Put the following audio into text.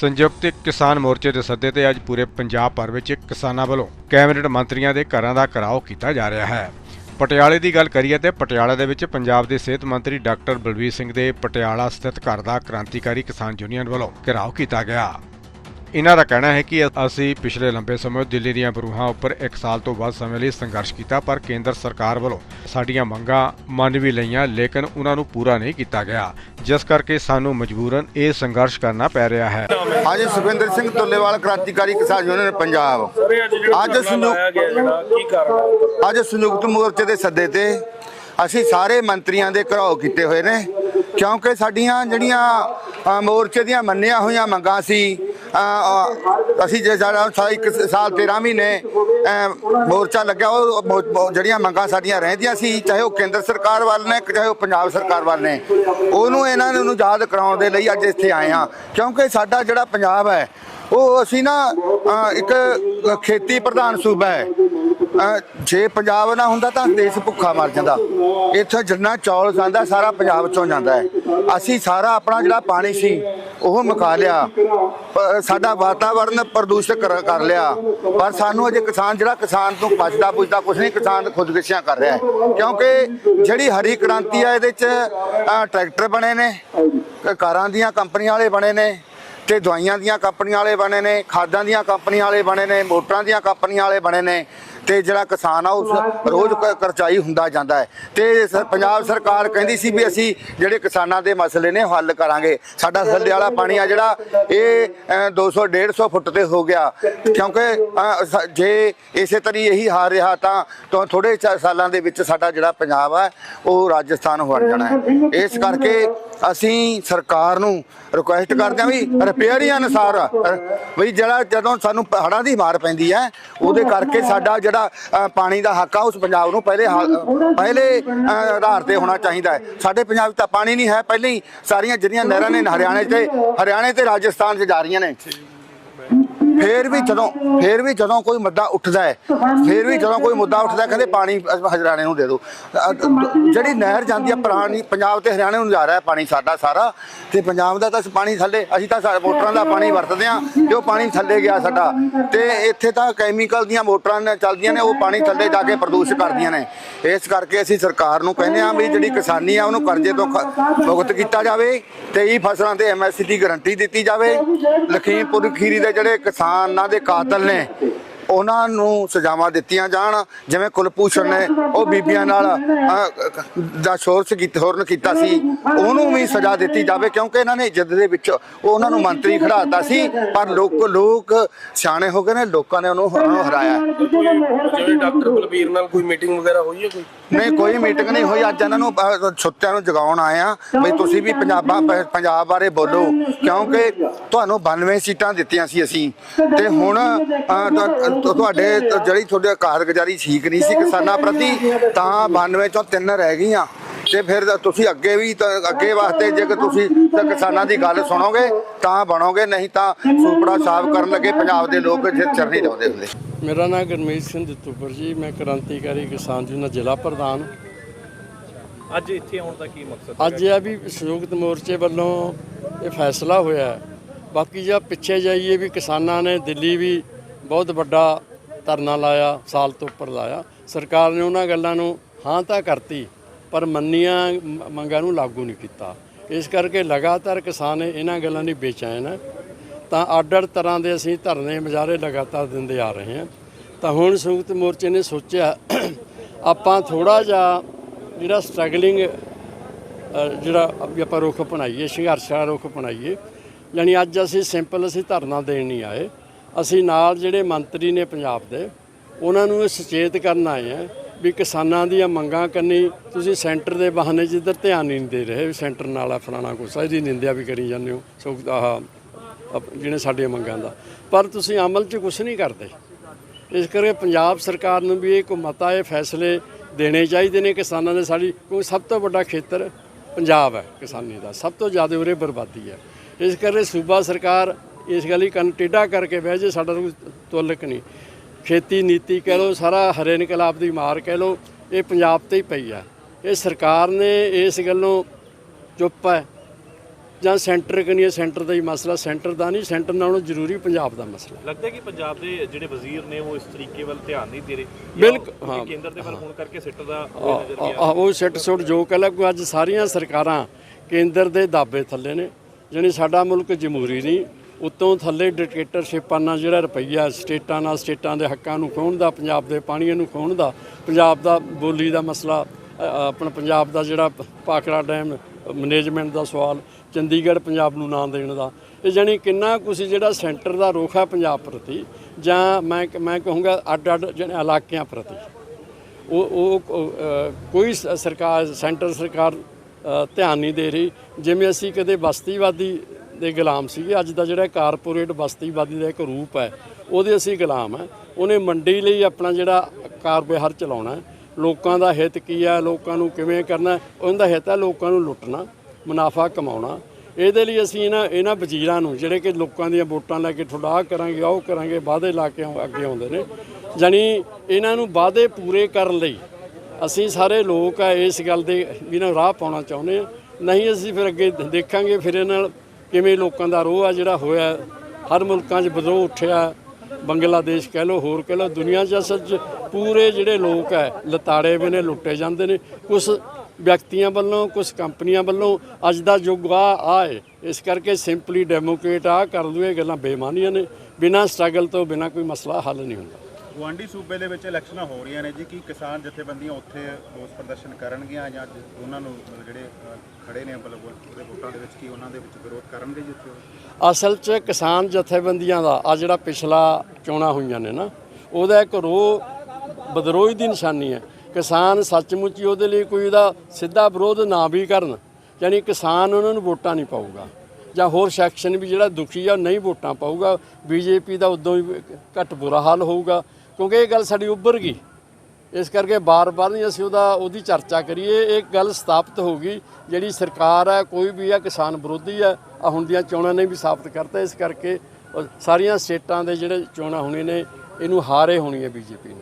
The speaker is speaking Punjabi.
ਸੰਯੁਕਤ ਕਿਸਾਨ ਮੋਰਚੇ ਦੇ ਸੱਦੇ ਤੇ ਅੱਜ ਪੂਰੇ ਪੰਜਾਬ ਭਰ ਵਿੱਚ ਕਿਸਾਨਾਂ ਵੱਲੋਂ ਕੈਬਨਿਟ ਮੰਤਰੀਆਂ ਦੇ ਘਰਾਂ ਦਾ ਘਿਰਾਓ ਕੀਤਾ ਜਾ ਰਿਹਾ ਹੈ। ਪਟਿਆਲੇ ਦੀ ਗੱਲ ਕਰੀਏ ਤੇ ਪਟਿਆਲਾ ਦੇ ਵਿੱਚ ਪੰਜਾਬ ਦੇ ਸਿਹਤ ਮੰਤਰੀ ਡਾਕਟਰ ਬਲਵੀਰ ਸਿੰਘ ਦੇ ਪਟਿਆਲਾ ਸਥਿਤ ਘਰ ਦਾ ਕ੍ਰਾਂਤੀਕਾਰੀ ਕਿਸਾਨ ਯੂਨੀਅਨ ਵੱਲੋਂ ਘਿਰਾਓ ਕੀਤਾ ਗਿਆ। ਇਹਨਾਂ ਦਾ ਕਹਿਣਾ ਹੈ ਕਿ ਅਸੀਂ ਪਿਛਲੇ ਲੰਬੇ ਸਮੇਂ ਤੋਂ ਦਿੱਲੀ ਦੀਆਂ ਬਰੂਹਾਂ ਉੱਪਰ 1 ਸਾਲ ਤੋਂ ਵੱਧ ਸਮੇਂ ਲਈ ਸੰਘਰਸ਼ ਕੀਤਾ, ਪਰ ਕੇਂਦਰ ਸਰਕਾਰ ਵੱਲੋਂ ਸਾਡੀਆਂ ਮੰਗਾਂ ਮੰਨ ਵੀ ਲਈਆਂ, ਲੇਕਿਨ ਉਹਨਾਂ ਨੂੰ ਪੂਰਾ ਨਹੀਂ ਕੀਤਾ ਗਿਆ। ਜਿਸ ਕਰਕੇ ਸਾਨੂੰ ਮਜਬੂਰਨ ਇਹ ਸੰਘਰਸ਼ ਕਰਨਾ ਪੈ ਰਿਹਾ ਹੈ। ਅੱਜ ਸੁਖਵਿੰਦਰ ਸਿੰਘ ਤੁੱਲੇਵਾਲ, ਕ੍ਰਾਂਤੀਕਾਰੀ ਕਿਸਾਨ ਯੂਨੀਅਨ ਪੰਜਾਬ। ਅੱਜ ਅੱਜ ਸੰਯੁਕਤ ਅੱਜ ਸੰਯੁਕਤ ਮੋਰਚੇ ਦੇ ਸੱਦੇ ਤੇ ਅਸੀਂ ਸਾਰੇ ਮੰਤਰੀਆਂ ਦੇ ਘਰਾਓ ਕੀਤੇ ਹੋਏ ਨੇ, ਕਿਉਂਕਿ ਸਾਡੀਆਂ ਜਿਹੜੀਆਂ ਮੋਰਚੇ ਦੀਆਂ ਮੰਨੀਆਂ ਹੋਈਆਂ ਮੰਗਾਂ ਸੀ ਅਸੀਂ ਜੇ ਸਾਡਾ ਇੱਕ ਸਾਲ 13 ਮਹੀਨੇ ਮੋਰਚਾ ਲੱਗਿਆ, ਉਹ ਜਿਹੜੀਆਂ ਮੰਗਾਂ ਸਾਡੀਆਂ ਰਹਿੰਦੀਆਂ ਸੀ, ਚਾਹੇ ਉਹ ਕੇਂਦਰ ਸਰਕਾਰ ਵੱਲ ਨੇ, ਚਾਹੇ ਉਹ ਪੰਜਾਬ ਸਰਕਾਰ ਵੱਲ ਨੇ, ਉਹਨੂੰ ਇਹਨਾਂ ਨੂੰ ਯਾਦ ਕਰਾਉਣ ਦੇ ਲਈ ਅੱਜ ਇੱਥੇ ਆਏ ਹਾਂ। ਕਿਉਂਕਿ ਸਾਡਾ ਜਿਹੜਾ ਪੰਜਾਬ ਹੈ, ਉਹ ਅਸੀਂ ਨਾ ਇੱਕ ਖੇਤੀ ਪ੍ਰਧਾਨ ਸੂਬਾ ਹੈ। ਜੇ ਪੰਜਾਬ ਨਾ ਹੁੰਦਾ ਤਾਂ ਦੇਸ਼ ਭੁੱਖਾ ਮਰ ਜਾਂਦਾ। ਇੱਥੇ ਜਿੰਨਾ ਚੌਲ ਜਾਂਦਾ, ਸਾਰਾ ਪੰਜਾਬ ਚੋਂ ਜਾਂਦਾ ਹੈ। ਅਸੀਂ ਸਾਰਾ ਆਪਣਾ ਜਿਹੜਾ ਪਾਣੀ ਸੀ ਉਹ ਮੁਕਾ ਲਿਆ। ਸਾਡਾ ਵਾਤਾਵਰਨ ਪ੍ਰਦੂਸ਼ਿਤ ਕਰ ਕਰ ਲਿਆ। ਪਰ ਸਾਨੂੰ ਅਜੇ ਕਿਸਾਨ, ਜਿਹੜਾ ਕਿਸਾਨ ਤੋਂ ਬਚਦਾ ਪੁੱਛਦਾ ਕੁਝ ਨਹੀਂ, ਕਿਸਾਨ ਖੁਦਕੁਸ਼ੀਆਂ ਕਰ ਰਿਹਾ ਕਿਉਂਕਿ ਜਿਹੜੀ ਹਰੀ ਕ੍ਰਾਂਤੀ ਆ, ਇਹਦੇ ਚ ਟਰੈਕਟਰ ਬਣੇ ਨੇ ਕਾਰਾਂ ਦੀਆਂ ਕੰਪਨੀਆਂ ਵਾਲੇ ਬਣੇ ਨੇ, ਤੇ ਦਵਾਈਆਂ ਦੀਆਂ ਕੰਪਨੀਆਂ ਵਾਲੇ ਬਣੇ ਨੇ, ਖਾਦਾਂ ਦੀਆਂ ਕੰਪਨੀਆਂ ਵਾਲੇ ਬਣੇ ਨੇ, ਮੋਟਰਾਂ ਦੀਆਂ ਕੰਪਨੀਆਂ ਵਾਲੇ ਬਣੇ ਨੇ। ਤੇ ਜਿਹੜਾ ਕਿਸਾਨ ਆ ਉਸ ਰੋਜ਼ ਕ- ਕਰਜ਼ਾਈ ਹੁੰਦਾ ਜਾਂਦਾ ਹੈ। ਤੇ ਪੰਜਾਬ ਸਰਕਾਰ ਕਹਿੰਦੀ ਸੀ ਵੀ ਅਸੀਂ ਜਿਹੜੇ ਕਿਸਾਨਾਂ ਦੇ ਮਸਲੇ ਨੇ ਉਹ ਹੱਲ ਕਰਾਂਗੇ। ਸਾਡਾ ਥੱਲੇ ਵਾਲਾ ਪਾਣੀ ਆ ਜਿਹੜਾ ਇਹ ਅ, 200 150 ਫੁੱਟ ਤੇ ਹੋ ਗਿਆ। ਕਿਉਂਕਿ ਜੇ ਇਸੇ ਤਰੀ ਇਹੀ ਹਾਰ ਰਿਹਾ ਤਾਂ ਥੋੜੇ ਸਾਲਾਂ ਦੇ ਵਿੱਚ ਸਾਡਾ ਜਿਹੜਾ ਪੰਜਾਬ ਹੈ ਉਹ ਰਾਜਸਥਾਨ ਬਣ ਜਾਣਾ ਹੈ। ਇਸ ਕਰਕੇ ਅਸੀਂ ਸਰਕਾਰ ਨੂੰ ਰਿਕੁਐਸਟ ਕਰਦੇ ਹਾਂ ਵੀ ਰਿਪੇਅਰ ਹੀ ਅਨਸਾਰ। ਵੀ ਜਿਹੜਾ ਜਦੋਂ ਸਾਨੂੰ ਹੜ੍ਹਾਂ ਦੀ ਮਾਰ ਪੈਂਦੀ ਹੈ ਉਹਦੇ ਕਰਕੇ ਸਾਡਾ ਜਿਹੜਾ ਪਾਣੀ ਦਾ ਹੱਕ ਆ ਉਸ ਪੰਜਾਬ ਨੂੰ ਪਹਿਲੇ ਪਹਿਲੇ ਆਧਾਰ ਤੇ ਹੋਣਾ ਚਾਹੀਦਾ ਹੈ। ਸਾਡੇ ਪੰਜਾਬ ਤਾਂ ਪਾਣੀ ਨਹੀਂ ਹੈ। ਪਹਿਲਾਂ ਹੀ ਸਾਰੀਆਂ ਜਿਹੜੀਆਂ ਨਹਿਰਾਂ ਨੇ ਹਰਿਆਣੇ ਤੇ ਹਰਿਆਣੇ ਤੇ ਰਾਜਸਥਾਨ 'ਚ ਜਾ ਰਹੀਆਂ ਨੇ। ਫੇਰ ਵੀ ਜਦੋਂ, ਫੇਰ ਵੀ ਜਦੋਂ ਕੋਈ ਮੁੱਦਾ ਉੱਠਦਾ ਹੈ, ਫੇਰ ਵੀ ਜਦੋਂ ਕੋਈ ਮੁੱਦਾ ਉੱਠਦਾ ਕਹਿੰਦੇ ਪਾਣੀ ਹਰਿਆਣੇ ਨੂੰ ਦੇ ਦਿਓ। ਜਿਹੜੀ ਨਹਿਰ ਜਾਂਦੀ ਹੈ, ਪੁਰਾਣੀ, ਪੰਜਾਬ ਤੇ ਹਰਿਆਣੇ ਨੂੰ ਜਾ ਰਿਹਾ ਪਾਣੀ ਸਾਡਾ ਸਾਰਾ, ਤੇ ਪੰਜਾਬ ਦਾ ਤਾਂ ਪਾਣੀ ਥੱਲੇ, ਅਸੀਂ ਤਾਂ ਸਾਰੇ ਮੋਟਰਾਂ ਦਾ ਪਾਣੀ ਵਰਤਦੇ ਹਾਂ, ਤੇ ਉਹ ਪਾਣੀ ਥੱਲੇ ਗਿਆ ਸਾਡਾ। ਤੇ ਇੱਥੇ ਤਾਂ ਕੈਮੀਕਲ ਦੀਆਂ ਮੋਟਰਾਂ ਨੇ ਚੱਲਦੀਆਂ ਨੇ, ਉਹ ਪਾਣੀ ਥੱਲੇ ਜਾ ਕੇ ਪ੍ਰਦੂਸ਼ਿਤ ਕਰਦੀਆਂ ਨੇ। ਇਸ ਕਰਕੇ ਅਸੀਂ ਸਰਕਾਰ ਨੂੰ ਕਹਿੰਦੇ ਹਾਂ ਵੀ ਜਿਹੜੀ ਕਿਸਾਨੀ ਆ, ਉਹਨੂੰ ਕਰਜ਼ੇ ਤੋਂ ਖ- ਮੁਕਤ ਕੀਤਾ ਜਾਵੇ, ਤੇ ਇਹ ਫਸਲਾਂ ਤੇ ਐਮਐਸਪੀ ਦੀ ਗਾਰੰਟੀ ਦਿੱਤੀ ਜਾਵੇ। ਲਖੀਮਪੁਰ ਖੀਰੀ ਦੇ ਜਿਹੜੇ ਕਿਸਾਨ ਦੇ ਕਾਤਲ ਨੇ। ਉਹਨਾਂ ਨੂੰ ਸਜ਼ਾਵਾਂ ਦਿੱਤੀਆਂ ਜਾਣ ਜਿਵੇਂ ਕੁਲਪੂਸ਼ਣ ਨੇ ਉਹ ਬੀਬੀਆਂ ਨਾਲ ਦਾ ਸ਼ੋਰਸ ਕੀਤਾ ਹੋਰਨ ਕੀਤਾ ਸੀ ਉਹਨੂੰ ਵੀ ਸਜ਼ਾ ਦਿੱਤੀ ਜਾਵੇ ਕਿਉਂਕਿ ਇਹਨਾਂ ਨੇ ਜਿੱਦ ਦੇ ਵਿੱਚ ਉਹ ਉਹਨਾਂ ਨੂੰ ਮੰਤਰੀ ਖੜਾਤਾ ਸੀ ਪਰ ਲੋਕ ਲੋਕ ਸਿਆਣੇ ਹੋ ਗਏ ਨੇ ਲੋਕਾਂ ਨੇ ਉਹਨੂੰ ਹਰਾਇਆ। ਜਿਵੇਂ ਡਾਕਟਰ ਬਲਬੀਰ ਨਾਲ ਕੋਈ ਮੀਟਿੰਗ ਵਗੈਰਾ ਹੋਈ ਹੈ ਕੋਈ? ਨਹੀਂ ਕੋਈ ਮੀਟਿੰਗ ਨਹੀਂ ਹੋਈ ਅੱਜ ਇਹਨਾਂ ਨੂੰ ਛੁੱਤਿਆਂ ਨੂੰ ਜਗਾਉਣ ਆਏ ਆ ਬਈ ਤੁਸੀਂ ਵੀ ਪੰਜਾਬਾਂ ਪੰਜਾਬ ਬਾਰੇ ਬੋਲੋ ਕਿਉਂਕਿ ਤੁਹਾਨੂੰ 92 ਸੀਟਾਂ ਦਿੱਤੀਆਂ ਸੀ ਅਸੀਂ ਤੇ ਹੁਣ ਤੁ- ਤੁਹਾਡੇ ਜਿਹੜੀ ਤੁਹਾਡੀ ਕਾਰਗੁਜ਼ਾਰੀ ਠੀਕ ਨਹੀਂ ਸੀ ਕਿਸਾਨਾਂ ਪ੍ਰਤੀ ਤਾਂ 92 ਚੋਂ ਤਿੰਨ ਰਹਿ ਗਈਆਂ। ਤੇ ਫਿਰ ਤੁਸੀਂ ਅੱਗੇ ਵੀ ਤਾਂ ਅੱਗੇ ਵਾਸਤੇ ਜੇਕਰ ਤੁਸੀਂ ਤਾਂ ਕਿਸਾਨਾਂ ਦੀ ਗੱਲ ਸੁਣੋਗੇ ਤਾਂ ਬਣੋਗੇ ਨਹੀਂ ਤਾਂ ਸੂਪੜਾ ਸਾਫ਼ ਕਰਨ ਲੱਗੇ ਪੰਜਾਬ ਦੇ ਲੋਕ ਜੇ ਚਰ ਨਹੀਂ ਲਾਉਂਦੇ ਹੁੰਦੇ? ਮੇਰਾ ਨਾਮ ਗੁਰਮੀਤ ਸਿੰਘ ਦਿੱਤੂਪੁਰ ਜੀ ਮੈਂ ਕ੍ਰਾਂਤੀਕਾਰੀ ਕਿਸਾਨ ਯੂਨੀਅਨ ਜ਼ਿਲ੍ਹਾ ਪ੍ਰਧਾਨ। ਅੱਜ ਇੱਥੇ ਆਉਣ ਦਾ ਕੀ ਮਕਸਦ ਅੱਜ ਇਹ ਵੀ ਸੰਯੁਕਤ ਮੋਰਚੇ ਵੱਲੋਂ ਇਹ ਫੈਸਲਾ ਹੋਇਆ ਹੈ। ਬਾਕੀ ਜੇ ਪਿੱਛੇ ਜਾਈਏ ਵੀ ਕਿਸਾਨਾਂ ਨੇ ਦਿੱਲੀ ਵੀ ਬਹੁਤ ਵੱਡਾ ਧਰਨਾ ਲਾਇਆ, ਸਾਲ ਤੋਂ ਉੱਪਰ ਲਾਇਆ। ਸਰਕਾਰ ਨੇ ਉਹਨਾਂ ਗੱਲਾਂ ਨੂੰ ਹਾਂ ਤਾਂ ਕਰਤੀ, ਪਰ ਮੰਨੀਆਂ ਮੰਗਾਂ ਨੂੰ ਲਾਗੂ ਨਹੀਂ ਕੀਤਾ। ਇਸ ਕਰਕੇ ਲਗਾਤਾਰ ਕਿਸਾਨ ਇਹਨਾਂ ਗੱਲਾਂ ਦੀ ਬੇਚੈਨ ਹੈ। ਤਾਂ ਅੱਡ-ਅੱਡ ਤਰ੍ਹਾਂ ਦੇ ਅਸੀਂ ਧਰਨੇ ਮੁਜ਼ਾਹਰੇ ਲਗਾਤਾਰ ਦਿੰਦੇ ਆ ਰਹੇ ਹਾਂ। ਤਾਂ ਹੁਣ ਸੰਯੁਕਤ ਮੋਰਚੇ ਨੇ ਸੋਚਿਆ ਆਪਾਂ ਥੋੜਾ ਜਿਹਾ ਜਿਹੜਾ ਸਟਰਗਲਿੰਗ ਜਿਹੜਾ ਆਪਾਂ ਰੁਖ ਅਪਣਾਈਏ ਸੰਘਰਸ਼ ਦਾ ਰੁਖ ਅਪਣਾਈਏ ਯਾਨੀ ਅੱਜ ਅਸੀਂ ਸਿੰਪਲ ਅਸੀਂ ਧਰਨਾ ਦੇਣ ਨਹੀਂ ਆਏ। ਅਸੀਂ ਨਾਲ ਜਿਹੜੇ ਮੰਤਰੀ ਨੇ ਪੰਜਾਬ ਦੇ, ਉਹਨਾਂ ਨੂੰ ਇਹ ਸੁਚੇਤ ਕਰਨ ਆਏ ਆ ਵੀ ਕਿਸਾਨਾਂ ਦੀਆਂ ਮੰਗਾਂ ਕੰਨੀ ਤੁਸੀਂ ਸੈਂਟਰ ਦੇ ਬਹਾਨੇ ਜਿੱਧਰ ਧਿਆਨ ਨਹੀਂ ਦੇ ਰਹੇ ਵੀ ਸੈਂਟਰ ਨਾਲ ਆ ਫਲਾਣਾ ਕੁਛ ਇਹਦੀ ਨਿੰਦਿਆ ਵੀ ਕਰੀ ਜਾਂਦੇ ਹੋ, ਸੋ ਆਹ ਜਿਹੜੇ ਸਾਡੀਆਂ ਮੰਗਾਂ ਦਾ। ਪਰ ਤੁਸੀਂ ਅਮਲ 'ਚ ਕੁਝ ਨਹੀਂ ਕਰਦੇ। ਇਸ ਕਰਕੇ ਪੰਜਾਬ ਸਰਕਾਰ ਨੂੰ ਵੀ ਇਹ ਕੋ ਮਤਾ, ਇਹ ਫੈਸਲੇ ਦੇਣੇ ਚਾਹੀਦੇ ਨੇ ਕਿਸਾਨਾਂ ਦੇ ਸਾਡੀ, ਕਿਉਂਕਿ ਸਭ ਤੋਂ ਵੱਡਾ ਖੇਤਰ ਪੰਜਾਬ ਹੈ ਕਿਸਾਨੀ ਦਾ, ਸਭ ਤੋਂ ਜ਼ਿਆਦਾ ਉਰੇ ਬਰਬਾਦੀ ਹੈ। ਇਸ ਕਰਕੇ ਸੂਬਾ ਸਰਕਾਰ ਇਸ ਗੱਲ ਹੀ ਕੰਨ ਟੇਢਾ ਕਰਕੇ ਬਹਿ ਜੇ ਸਾਡਾ ਕੋਈ ਤੁਲਕ ਨਹੀਂ। ਖੇਤੀ ਨੀਤੀ ਕਹਿ ਲਓ ਸਾਰਾ ਹਰੇ ਇਨਕਲਾਬ ਦੀ ਮਾਰ ਕਹਿ ਲਓ ਇਹ ਪੰਜਾਬ ਤੇ ਹੀ ਪਈ ਆ। ਇਹ ਸਰਕਾਰ ਨੇ ਇਸ ਗੱਲੋਂ ਚੁੱਪ ਹੈ। ਜਾਂ ਸੈਂਟਰ ਕਨੀਏ ਸੈਂਟਰ ਦਾ ਹੀ ਮਸਲਾ ਸੈਂਟਰ ਦਾ ਨਹੀਂ ਸੈਂਟਰ ਨਾਲੋਂ ਜ਼ਰੂਰੀ ਪੰਜਾਬ ਦਾ ਮਸਲਾ। ਲੱਗਦਾ ਹੈ ਕਿ ਪੰਜਾਬ ਦੇ ਜਿਹੜੇ ਵਜ਼ੀਰ ਨੇ ਉਹ ਇਸ ਤਰੀਕੇ ਵੱਲ ਧਿਆਨ ਨਹੀਂ ਦੇ ਰਹੇ? ਬਿਲਕੁਲ, ਹਾਂ। ਕੇਂਦਰ ਦੇ ਵੱਲ ਹੋਣ ਕਰਕੇ ਸਿੱਟ ਦਾ ਆ- ਉਹ ਸਿੱਟ ਸੁੱਟ ਜੋ ਕਹਿ ਲਾ ਕੋਈ ਅੱਜ ਸਾਰੀਆਂ ਸਰਕਾਰਾਂ ਕੇਂਦਰ ਦੇ ਦਾਬੇ ਥੱਲੇ ਨੇ। ਜਾਣੀ ਸਾਡਾ ਮੁਲਕ ਜਮਹੂਰੀ ਨਹੀਂ ਉਤੋਂ ਥੱਲੇ ਡਿਕਟੇਟਰਸ਼ਿਪਾਂ ਨਾਲ ਜਿਹੜਾ ਰੁਪਈਆ ਸਟੇਟਾਂ ਨਾਲ ਸਟੇਟਾਂ ਦੇ ਹੱਕਾਂ ਨੂੰ ਖੋਹਣ ਦਾ, ਪੰਜਾਬ ਦੇ ਪਾਣੀਆਂ ਨੂੰ ਖੋਹਣ ਦਾ, ਪੰਜਾਬ ਦਾ ਬੋਲੀ ਦਾ ਮਸਲਾ ਆਪਣਾ ਪੰਜਾਬ ਦਾ ਜਿਹੜਾ ਪਾਕੜਾ ਡੈਮ, ਮੈਨੇਜਮੈਂਟ ਦਾ ਸਵਾਲ, ਚੰਡੀਗੜ੍ਹ ਪੰਜਾਬ ਨੂੰ ਨਾਂ ਦੇਣ ਦਾ। ਇਹ ਜਾਣੀ ਕਿੰਨਾ ਕੁਛ ਜਿਹੜਾ ਸੈਂਟਰ ਦਾ ਰੁਖ ਹੈ ਪੰਜਾਬ ਪ੍ਰਤੀ, ਜਾਂ ਮੈਂ ਮੈਂ ਕਹੂੰਗਾ ਅੱਡ ਅੱਡ ਜਿਹੜੇ ਇਲਾਕਿਆਂ ਪ੍ਰਤੀ। ਉਹ ਉਹ ਕੋਈ ਸਰਕਾਰ, ਸੈਂਟਰ ਸਰਕਾਰ ਧਿਆਨ ਨਹੀਂ ਦੇ ਰਹੀ। ਜਿਵੇਂ ਅਸੀਂ ਕਦੇ ਬਸਤੀਵਾਦੀ ਦੇ ਗੁਲਾਮ ਸੀਗੇ। ਅੱਜ ਦਾ ਜਿਹੜਾ ਕਾਰਪੋਰੇਟ ਬਸਤੀਵਾਦੀ ਦਾ ਇੱਕ ਰੂਪ ਹੈ, ਉਹਦੇ ਅਸੀਂ ਗੁਲਾਮ ਹੈ। ਉਹਨੇ ਮੰਡੀ ਲਈ ਆਪਣਾ ਜਿਹੜਾ ਕਾਰ ਵਿਹਾਰ ਚਲਾਉਣਾ ਲੋਕਾਂ ਦਾ ਹਿੱਤ ਕੀ ਹੈ, ਲੋਕਾਂ ਨੂੰ ਕਿਵੇਂ ਕਰਨਾ ਉਹਦਾ ਹਿੱਤ ਹੈ ਲੋਕਾਂ ਨੂੰ ਲੁੱਟਣਾ, ਮੁਨਾਫਾ ਕਮਾਉਣਾ। ਇਹਦੇ ਲਈ ਅਸੀਂ ਇਹਨਾਂ ਇਹਨਾਂ ਵਜ਼ੀਰਾਂ ਨੂੰ, ਜਿਹੜੇ ਕਿ ਲੋਕਾਂ ਦੀਆਂ ਵੋਟਾਂ ਲੈ ਕੇ ਤੁਹਾਡਾ ਕਰਾਂਗੇ ਆਹ ਉਹ ਕਰਾਂਗੇ, ਵਾਅਦੇ ਲਾ ਕੇ ਅੱਗੇ ਆਉਂਦੇ ਨੇ। ਜਾਣੀ ਇਹਨਾਂ ਨੂੰ ਵਾਅਦੇ ਪੂਰੇ ਕਰਨ ਲਈ ਅਸੀਂ ਸਾਰੇ ਲੋਕ ਆ ਇਸ ਗੱਲ ਦੇ ਵੀ ਨਾ ਰਾਹ ਪਾਉਣਾ ਚਾਹੁੰਦੇ ਆ ਨਹੀਂ ਅਸੀਂ ਫਿਰ ਅੱਗੇ ਦੇਖਾਂਗੇ, ਫਿਰ ਇਹਨਾਂ ਨਾਲ ਕਿਵੇਂ ਲੋਕਾਂ ਦਾ ਰੋਹ ਆ ਜਿਹੜਾ ਹੋਇਆ, ਹਰ ਮੁਲਕਾਂ 'ਚ ਵਿਦਰੋਹ ਉੱਠਿਆ, ਬੰਗਲਾਦੇਸ਼ ਕਹਿ ਲਓ, ਹੋਰ ਕਹਿ ਲਓ, ਦੁਨੀਆ 'ਚ ਅਸਲ 'ਚ ਪੂਰੇ ਜਿਹੜੇ ਲੋਕ ਹੈ ਲਤਾੜੇ ਵੀ ਨੇ, ਲੁੱਟੇ ਜਾਂਦੇ ਨੇ ਕੁਝ ਵਿਅਕਤੀਆਂ ਵੱਲੋਂ ਕੁਝ ਕੰਪਨੀਆਂ ਵੱਲੋਂ ਅੱਜ ਦਾ ਯੁੱਗ ਆ ਆਏ ਇਸ ਕਰਕੇ ਸਿੰਪਲੀ ਡੈਮੋਕ੍ਰੇਟ ਆ ਕਰ ਲੂ ਇਹ ਗੱਲਾਂ ਬੇਮਾਨੀਆਂ ਨੇ, ਬਿਨਾਂ ਸਟਰਗਲ ਤੋਂ ਬਿਨਾਂ ਕੋਈ ਮਸਲਾ ਹੱਲ ਨਹੀਂ ਹੁੰਦਾ। ਗੁਆਂਢੀ ਸੂਬੇ ਦੇ ਵਿੱਚ ਇਲੈਕਸ਼ਨਾਂ ਹੋ ਰਹੀਆਂ ਨੇ ਜੀ, ਕੀ ਕਿਸਾਨ ਜਥੇਬੰਦੀਆਂ ਉੱਥੇ ਰੋਸ ਪ੍ਰਦਰਸ਼ਨ ਕਰਨਗੀਆਂ ਜਾਂ ਉਹਨਾਂ ਨੂੰ ਜਿਹੜੇ ਖੜੇ ਨੇ ਮਤਲਬ ਉਹਦੇ ਵੋਟਾਂ ਦੇ ਵਿੱਚ ਕੀ ਉਹਨਾਂ ਦੇ ਵਿੱਚ ਵਿਰੋਧ ਕਰਨਗੇ ਜੀ ਉੱਥੇ ਅਸਲ 'ਚ ਕਿਸਾਨ ਜਥੇਬੰਦੀਆਂ ਦਾ ਆ ਜਿਹੜਾ ਪਿਛਲਾ ਚੋਣਾਂ ਹੋਈਆਂ ਨੇ ਨਾ, ਉਹਦਾ ਇੱਕ ਰੋਹ ਬਦਰੋਹੀ ਦੀ ਨਿਸ਼ਾਨੀ ਹੈ। ਕਿਸਾਨ ਸੱਚਮੁੱਚ ਹੀ ਉਹਦੇ ਲਈ ਕੋਈ ਉਹਦਾ ਸਿੱਧਾ ਵਿਰੋਧ ਨਾ ਵੀ ਕਰਨ, ਯਾਨੀ ਕਿਸਾਨ ਉਹਨਾਂ ਨੂੰ ਵੋਟਾਂ ਨਹੀਂ ਪਾਊਗਾ। ਜਾਂ ਹੋਰ ਸੈਕਸ਼ਨ ਵੀ ਜਿਹੜਾ ਦੁਖੀ ਆ, ਉਹ ਨਹੀਂ ਵੋਟਾਂ ਪਾਊਗਾ। ਬੀਜੇਪੀ ਦਾ ਉਦੋਂ ਹੀ ਘੱਟ ਬੁਰਾ ਹਾਲ ਹੋਊਗਾ। ਕਿਉਂਕਿ ਇਹ ਗੱਲ ਸਾਡੀ ਉੱਭਰ ਗਈ। ਇਸ ਕਰਕੇ ਬਾਰ-ਬਾਰ ਨਹੀਂ ਅਸੀਂ ਉਹਦਾ, ਉਹਦੀ ਚਰਚਾ ਕਰੀਏ। ਇਹ ਗੱਲ ਸਥਾਪਿਤ ਹੋ ਗਈ, ਜਿਹੜੀ ਸਰਕਾਰ ਹੈ, ਕੋਈ ਵੀ ਹੈ, ਕਿਸਾਨ ਵਿਰੋਧੀ ਹੈ ਆ ਹੁਣ ਦੀਆਂ ਚੋਣਾਂ ਨੇ ਵੀ ਸਾਬਤ ਕਰਤਾ। ਇਸ ਕਰਕੇ ਸਾਰੀਆਂ ਸਟੇਟਾਂ ਦੇ ਜਿਹੜੇ ਚੋਣਾਂ ਹੋਣੀਆਂ ਨੇ, ਇਹਨੂੰ ਹਾਰੇ ਹੋਣੀ ਹੈ ਬੀਜੇਪੀ ਨੂੰ।